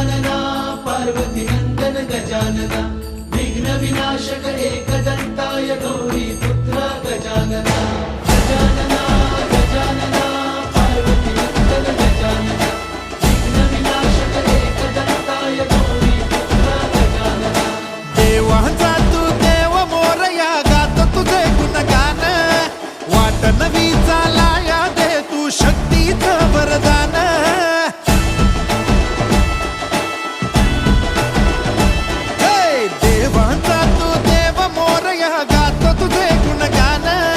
गजानना पार्वती नंदन गजानना विघ्न विनाशक एकदंताय गौरी पुत्र गजानना। गजानना गजानना पार्वती नंदन गजानना विघ्न विनाशक एकदंताय गौरी पुत्र गजानना। नवी तुझे गुणगान